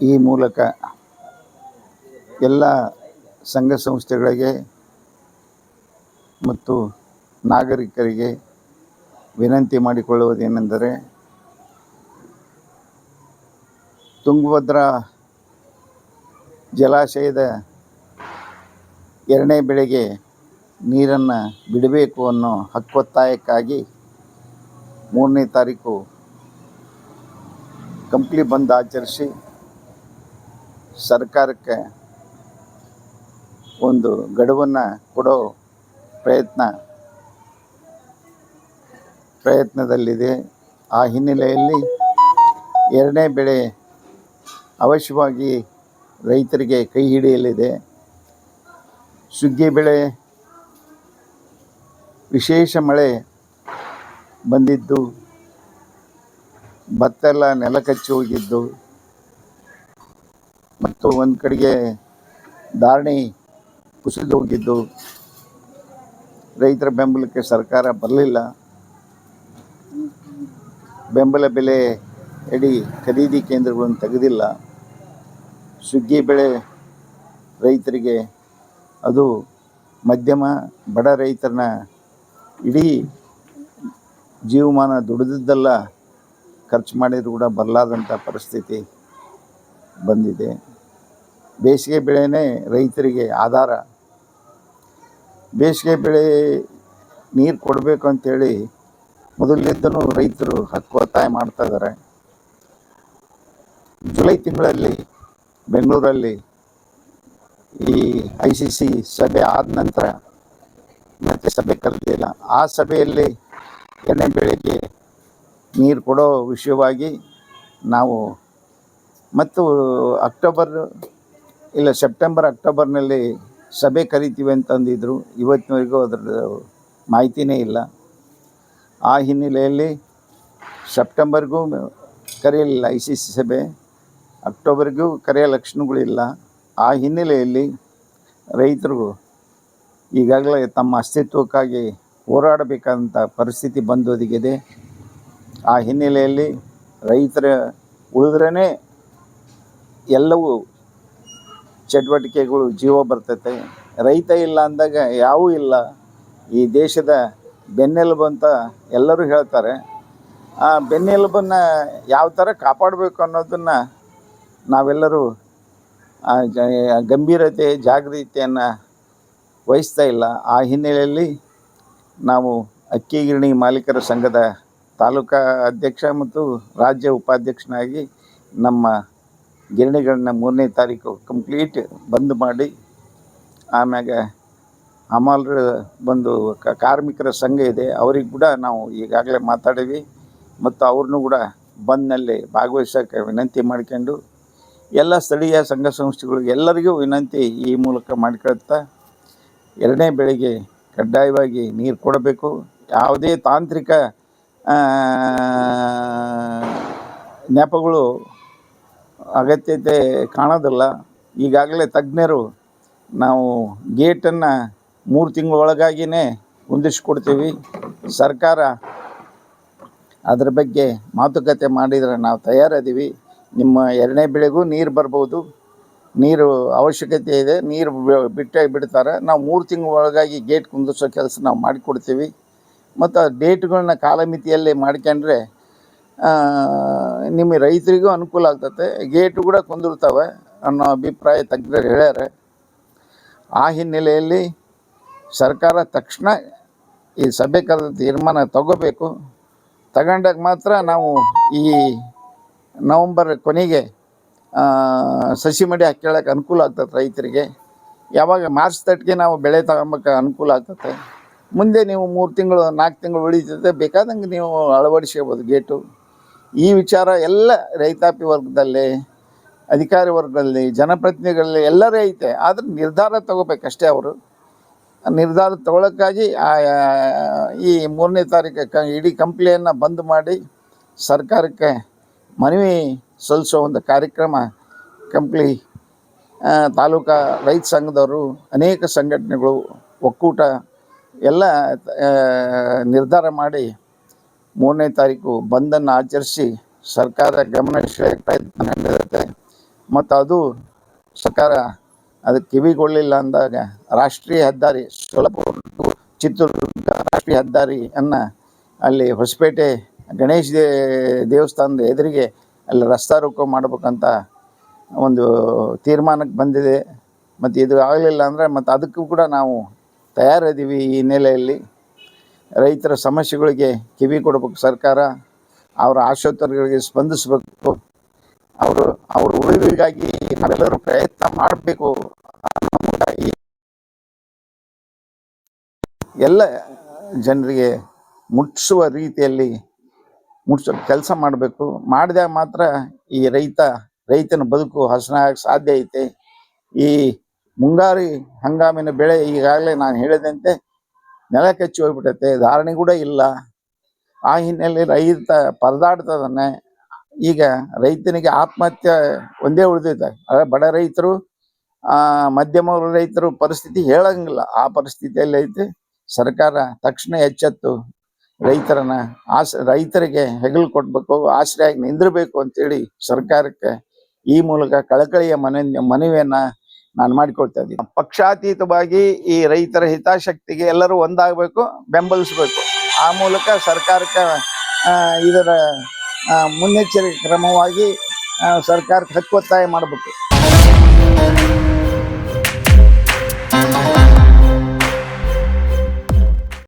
ಈ ಮೂಲಕ ಎಲ್ಲ ಸಂಘ ಸಂಸ್ಥೆಗಳಿಗೆ ಮತ್ತು ನಾಗರಿಕರಿಗೆ ವಿನಂತಿ ಮಾಡಿಕೊಳ್ಳುವುದೇನೆಂದರೆ ತುಂಗಭದ್ರಾ ಜಲಾಶಯದ ಎರಡನೇ ಬೆಳೆಗೆ ನೀರನ್ನು ಬಿಡಬೇಕು ಅನ್ನೋ ಹಕ್ಕೊತ್ತಾಯಕ್ಕಾಗಿ ಮೂರನೇ ತಾರೀಕು ಕಂಪ್ಲಿ ಬಂದ್ ಆಚರಿಸಿ ಸರ್ಕಾರಕ್ಕೆ ಒಂದು ಗಡುವನ್ನು ಕೊಡೋ ಪ್ರಯತ್ನ ಪ್ರಯತ್ನದಲ್ಲಿದೆ. ಆ ಹಿನ್ನೆಲೆಯಲ್ಲಿ ಎರಡನೇ ಬೆಳೆ ಅವಶ್ಯವಾಗಿ ರೈತರಿಗೆ ಕೈ ಹಿಡಿಯಲಿದೆ. ಸುಗ್ಗಿ ಬೆಳೆ ವಿಶೇಷ ಮಳೆ ಬಂದಿದ್ದು ಭತ್ತ ಎಲ್ಲ ನೆಲಕಚ್ಚಿ ಹೋಗಿದ್ದು ಮತ್ತು ಒಂದು ಕಡೆಗೆ ಧಾರಣಿ ಕುಸಿದು ಹೋಗಿದ್ದು. ರೈತರ ಬೆಂಬಲಕ್ಕೆ ಸರ್ಕಾರ ಬರಲಿಲ್ಲ. ಬೆಂಬಲ ಬೆಲೆ ಅಡಿ ಖರೀದಿ ಕೇಂದ್ರಗಳನ್ನು ತೆಗೆದಿಲ್ಲ. ಸುಗ್ಗಿ ಬೆಳೆ ರೈತರಿಗೆ ಅದು ಮಧ್ಯಮ, ಬಡ ರೈತರನ್ನ ಇಡೀ ಜೀವಮಾನ ದುಡಿದಿದ್ದೆಲ್ಲ, ಖರ್ಚು ಮಾಡಿದ್ರು ಕೂಡ ಬರಲಾದಂಥ ಪರಿಸ್ಥಿತಿ. ಬಂದಿದೆ. ಬೇಸಿಗೆ ಬೆಳೆನೇ ರೈತರಿಗೆ ಆಧಾರ. ಬೇಸಿಗೆ ಬೆಳೆ ನೀರು ಕೊಡಬೇಕು ಅಂತೇಳಿ ಮೊದಲಿದ್ದನು ರೈತರು ಹಕ್ಕು ಒತ್ತಾಯ ಮಾಡ್ತಾ ಇದ್ದಾರೆ. ಜುಲೈ ತಿಂಗಳಲ್ಲಿ ಬೆಂಗಳೂರಲ್ಲಿ ಈ ಐ ಸಿ ಸಿ ಸಭೆ ಆದ ನಂತರ ಮತ್ತೆ ಸಭೆ ಕರೆದಿಲ್ಲ ಆ ಸಭೆಯಲ್ಲಿ ಎಣ್ಣೆ ಬೆಳೆಗೆ ನೀರು ಕೊಡೋ ವಿಷಯವಾಗಿ ನಾವು ಮತ್ತು ಅಕ್ಟೋಬರ್, ಇಲ್ಲ ಸೆಪ್ಟೆಂಬರ್, ಅಕ್ಟೋಬರ್ನಲ್ಲಿ ಸಭೆ ಕರಿತೀವಿ ಅಂತಂದಿದ್ರು ಇವತ್ತಿನವರೆಗೂ ಅದರ ಮಾಹಿತಿನೇ ಇಲ್ಲ. ಆ ಹಿನ್ನೆಲೆಯಲ್ಲಿ ಸೆಪ್ಟೆಂಬರ್ಗೂ ಕರೆಯಲಿಲ್ಲ ಐ ಸಿ ಸಿ ಸಭೆ. ಅಕ್ಟೋಬರ್ಗೂ ಕರೆಯೋ ಲಕ್ಷಣಗಳಿಲ್ಲ ಆ ಹಿನ್ನೆಲೆಯಲ್ಲಿ ರೈತರು ಈಗಾಗಲೇ ತಮ್ಮ ಅಸ್ತಿತ್ವಕ್ಕಾಗಿ ಹೋರಾಡಬೇಕಾದಂಥ ಪರಿಸ್ಥಿತಿ ಬಂದೊದಗಿದೆ. ಆ ಹಿನ್ನೆಲೆಯಲ್ಲಿ ರೈತರ ಉಳಿದ್ರೇ ಎಲ್ಲವೂ ಚಟುವಟಿಕೆಗಳು ಜೀವ ಬರ್ತೈತೆ. ರೈತ ಇಲ್ಲ ಅಂದಾಗ ಯಾವೂ ಇಲ್ಲ. ಈ ದೇಶದ ಬೆನ್ನೆಲುಬು ಅಂತ ಎಲ್ಲರೂ ಹೇಳ್ತಾರೆ. ಆ ಬೆನ್ನೆಲುಬನ್ನು ಯಾವ ಥರ ಕಾಪಾಡಬೇಕು ಅನ್ನೋದನ್ನು ನಾವೆಲ್ಲರೂ ಗಂಭೀರತೆ, ಜಾಗೃತಿಯನ್ನು ವಹಿಸ್ತಾ ಇಲ್ಲ. ಆ ಹಿನ್ನೆಲೆಯಲ್ಲಿ ನಾವು ಅಕ್ಕಿ ಗಿರಣಿ ಮಾಲೀಕರ ಸಂಘದ ತಾಲೂಕಾ ಅಧ್ಯಕ್ಷ ಮತ್ತು ರಾಜ್ಯ ಉಪಾಧ್ಯಕ್ಷನಾಗಿ ನಮ್ಮ ಗಿರಣಿಗಳನ್ನ ಮೂರನೇ ತಾರೀಕು ಕಂಪ್ಲೀಟ್ ಬಂದ್ ಮಾಡಿ, ಆಮ್ಯಾಗ ಹಮಾಲ್ರ ಬಂದು ಕಾರ್ಮಿಕರ ಸಂಘ ಇದೆ, ಅವ್ರಿಗೆ ಕೂಡ ನಾವು ಈಗಾಗಲೇ ಮಾತಾಡೀವಿ. ಮತ್ತು ಅವ್ರನ್ನೂ ಕೂಡ ಬಂದ್ನಲ್ಲಿ ಭಾಗವಹಿಸೋಕೆ ವಿನಂತಿ ಮಾಡ್ಕೊಂಡು, ಎಲ್ಲ ಸ್ಥಳೀಯ ಸಂಘ ಸಂಸ್ಥೆಗಳು ಎಲ್ಲರಿಗೂ ವಿನಂತಿ ಈ ಮೂಲಕ ಮಾಡ್ಕೊಳ್ತಾ ಎರಡನೇ ಬೆಳಿಗ್ಗೆ ಕಡ್ಡಾಯವಾಗಿ ನೀರು ಕೊಡಬೇಕು. ಯಾವುದೇ ತಾಂತ್ರಿಕ ನೆಪಗಳು ಅಗತ್ಯತೆ ಕಾಣೋದಿಲ್ಲ. ಈಗಾಗಲೇ ತಜ್ಞರು ನಾವು ಗೇಟನ್ನು ಮೂರು ತಿಂಗಳ ಒಳಗಾಗಿಯೇ ಹೊಂದಿಸ್ಕೊಡ್ತೀವಿ. ಸರ್ಕಾರ ಅದ್ರ ಬಗ್ಗೆ ಮಾತುಕತೆ ಮಾಡಿದರೆ ನಾವು ತಯಾರಿದ್ದೀವಿ. ನಿಮ್ಮ ಎರಡನೇ ಬೆಳೆಗೂ ನೀರು ಬರ್ಬೋದು. ನೀರು ಅವಶ್ಯಕತೆ ಇದೆ. ನೀರು ಬಿಟ್ಟೇ ಬಿಡ್ತಾರೆ. ನಾವು ಮೂರು ತಿಂಗಳ ಒಳಗಾಗಿ ಗೇಟ್ ಕುಂದಿಸೋ ಕೆಲಸ ನಾವು ಮಾಡಿಕೊಡ್ತೀವಿ. ಮತ್ತು ಡೇಟ್ಗಳನ್ನ ಕಾಲಮಿತಿಯಲ್ಲಿ ಮಾಡ್ಕೊಂಡ್ರೆ ನಿಮ್ಮ ರೈತರಿಗೂ ಅನುಕೂಲ ಆಗ್ತತೆ. ಗೇಟು ಕೂಡ ಕುಂದಿರ್ತವೆ ಅನ್ನೋ ಅಭಿಪ್ರಾಯ ತಜ್ಞರು ಹೇಳ್ಯಾರೆ. ಆ ಹಿನ್ನೆಲೆಯಲ್ಲಿ ಸರ್ಕಾರ ತಕ್ಷಣ ಈ ಸಭೆ ಕರೆದ ತೀರ್ಮಾನ ತಗೋಬೇಕು. ತಗೊಂಡಾಗ ಮಾತ್ರ ನಾವು ಈ ನವಂಬರ್ ಕೊನೆಗೆ ಸಸಿ ಮಡಿ ಹಾಕ್ಕೊಳ್ಳೋಕೆ ಅನುಕೂಲ ಆಗ್ತದೆ ರೈತರಿಗೆ. ಯಾವಾಗ ಮಾರ್ಚ್ ತಟ್ಟಿಗೆ ನಾವು ಬೆಳೆ ತಗೊಂಬಕ್ಕೆ ಅನುಕೂಲ ಆಗ್ತದೆ ಮುಂದೆ ನೀವು ಮೂರು ತಿಂಗಳು, ನಾಲ್ಕು ತಿಂಗಳು ಉಳಿತದೆ ಬೇಕಾದಂಗೆ ನೀವು ಅಳವಡಿಸ್ಕೋಬೋದು ಗೇಟು. ಈ ವಿಚಾರ ಎಲ್ಲ ರೈತಾಪಿ ವರ್ಗದಲ್ಲಿ, ಅಧಿಕಾರಿ ವರ್ಗದಲ್ಲಿ, ಜನಪ್ರತಿನಿಧಿಗಳಲ್ಲಿ ಎಲ್ಲರೂ ಐತೆ. ಆದ್ರೆ ನಿರ್ಧಾರ ತಗೋಬೇಕಷ್ಟೇ ಅವರು. ನಿರ್ಧಾರ ತಗೊಳ್ಳೋಕ್ಕಾಗಿ ಆ ಈ ಮೂರನೇ ತಾರೀಕು ಇಡೀ ಕಂಪ್ನಿಯನ್ನು ಬಂದ್ ಮಾಡಿ ಸರ್ಕಾರಕ್ಕೆ ಮನವಿ ಸಲ್ಲಿಸೋ ಒಂದು ಕಾರ್ಯಕ್ರಮ ಕಂಪ್ಲಿ ತಾಲೂಕಾ ರೈತ ಸಂಘದವರು, ಅನೇಕ ಸಂಘಟನೆಗಳು, ಒಕ್ಕೂಟ ಎಲ್ಲ ನಿರ್ಧಾರ ಮಾಡಿ ಮೂರನೇ ತಾರೀಕು ಬಂದನ್ನು ಆಚರಿಸಿ ಸರ್ಕಾರ ಗಮನ ಪ್ರಯತ್ನ ನಡೆದಿರುತ್ತೆ ಮತ್ತು ಅದು ಸರ್ಕಾರ ಅದಕ್ಕೆ ಕಿವಿಗೊಳ್ಳಿಲ್ಲ ಅಂದಾಗ ರಾಷ್ಟ್ರೀಯ ಹೆದ್ದಾರಿ ಸೊಲಪುರ ಚಿತ್ರದುರ್ಗ ರಾಷ್ಟ್ರೀಯ ಹೆದ್ದಾರಿಯನ್ನು ಅಲ್ಲಿ ಹೊಸಪೇಟೆ ಗಣೇಶ ದೇ- ದೇವಸ್ಥಾನದ ಎದುರಿಗೆ ಅಲ್ಲಿ ರಸ್ತಾ ರೋಕೋ ಮಾಡ್ಬೇಕಂತ ಒಂದು ತೀರ್ಮಾನಕ್ಕೆ ಬಂದಿದೆ. ಮತ್ತು ಇದು ಆಗಲಿಲ್ಲ ಅಂದರೆ ಮತ್ತು ಅದಕ್ಕೂ ಕೂಡ ನಾವು ತಯಾರಿದ್ದೀವಿ ಈ ಹಿನ್ನೆಲೆಯಲ್ಲಿ ರೈತರ ಸಮಸ್ಯೆಗಳಿಗೆ ಕಿವಿ ಕೊಡಬೇಕು ಸರ್ಕಾರ. ಅವರ ಆಶೋತ್ತರಗಳಿಗೆ ಸ್ಪಂದಿಸಬೇಕು. ಅವರು, ಅವ್ರ ಉಳಿವಿಗಾಗಿ ನಾವೆಲ್ಲರೂ ಪ್ರಯತ್ನ ಮಾಡಬೇಕು. ಎಲ್ಲ ಜನರಿಗೆ ಮುಟ್ಟಿಸುವ ರೀತಿಯಲ್ಲಿ ಮುಟ್ಸ ಕೆಲಸ ಮಾಡಬೇಕು. ಮಾಡಿದಾಗ ಮಾತ್ರ ಈ ರೈತ, ರೈತನ ಬದುಕು ಹಸನಾಗಕ್ಕೆ ಸಾಧ್ಯ ಐತೆ. ಈ ಮುಂಗಾರಿ ಹಂಗಾಮಿನ ಬೆಳೆ ಈಗಾಗಲೇ ನಾನು ಹೇಳಿದಂತೆ ನೆಲ ಕಚ್ಚಿ ಹೋಗ್ಬಿಟ್ಟೈತೆ, ಧಾರಣೆ ಕೂಡ ಇಲ್ಲ. ಆ ಹಿನ್ನೆಲೆ ರೈತ ಪರದಾಡ್ತದನ್ನ ಈಗ ರೈತನಿಗೆ ಆತ್ಮಹತ್ಯೆ ಒಂದೇ ಉಳಿದೈತೆ. ಬಡ ರೈತರು, ಆ, ಮಧ್ಯಮ ರೈತರು ಪರಿಸ್ಥಿತಿ ಹೇಳಂಗಿಲ್ಲ. ಆ ಪರಿಸ್ಥಿತಿಯಲ್ಲಿ ಐತೆ, ಸರ್ಕಾರ ತಕ್ಷಣ ಎಚ್ಚೆತ್ತು ರೈತರನ್ನ ಆಸ್, ರೈತರಿಗೆ ಹೆಗಲು ಕೊಡ್ಬೇಕು ಆಶ್ರಯ ನಿಂದಿರಬೇಕು ಅಂತೇಳಿ ಸರ್ಕಾರಕ್ಕೆ ಈ ಮೂಲಕ ಕಳಕಳಿಯ ಮನ, ಮನವಿಯನ್ನ ನಾನು ಮಾಡಿಕೊಳ್ತಾ ಇದ್ದೀನಿ. ಪಕ್ಷಾತೀತವಾಗಿ ಈ ರೈತರ ಹಿತಾಸಕ್ತಿಗೆ ಎಲ್ಲರೂ ಒಂದಾಗಬೇಕು, ಬೆಂಬಲಿಸಬೇಕು. ಆ ಮೂಲಕ ಸರ್ಕಾರಕ್ಕೆ ಇದರ ಮುನ್ನೆಚ್ಚರಿಕೆ ಕ್ರಮವಾಗಿ ಸರ್ಕಾರಕ್ಕೆ ಹಕ್ಕೊತ್ತಾಯ ಮಾಡಬೇಕು.